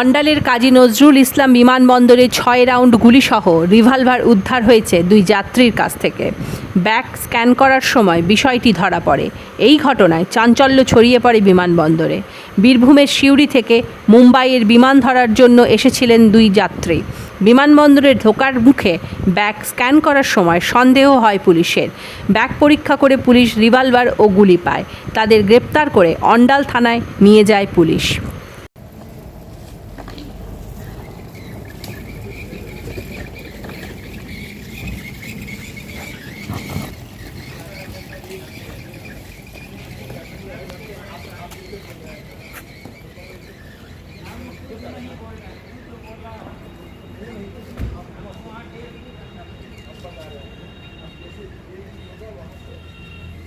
অন্ডালের কাজী নজরুল ইসলাম বিমানবন্দরে ছয় round গুলিসহ revolver উদ্ধার হয়েছে দুই যাত্রীর কাছ থেকে। ব্যাগ স্ক্যান করার সময় বিষয়টি ধরা পড়ে। এই ঘটনায় চাঞ্চল্য ছড়িয়ে পড়ে বিমানবন্দরে। বীরভূমের সিউড়ি থেকে মুম্বাইয়ের বিমান ধরার জন্য এসেছিলেন দুই যাত্রী। বিমানবন্দরে ঢোকার মুখে ব্যাগ স্ক্যান করার সময় সন্দেহ হয় পুলিশের। ব্যাগ পরীক্ষা করে পুলিশ রিভলভার ও গুলি পায়। তাদের গ্রেপ্তার করে অন্ডাল থানায় নিয়ে যায় police.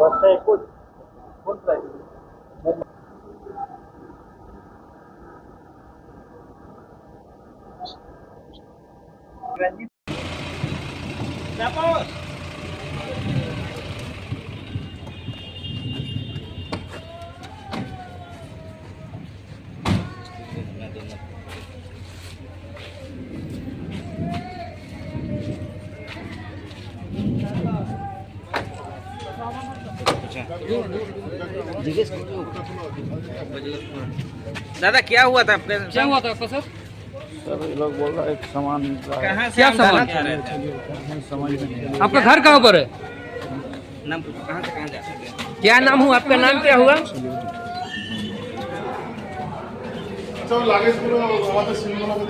Buat ikut pun Berani. Siapa? अच्छा। दादा क्या हुआ था आपके क्या हुआ था आपका सर? सर लोग बोल रहा एक सामान क्या सामान? आपका घर कहाँ पर है? नाम कहाँ से कहाँ जा क्या नाम हुआ? आपका नाम क्या हुआ? सब लागेज पुरो आवाज़ सुनने को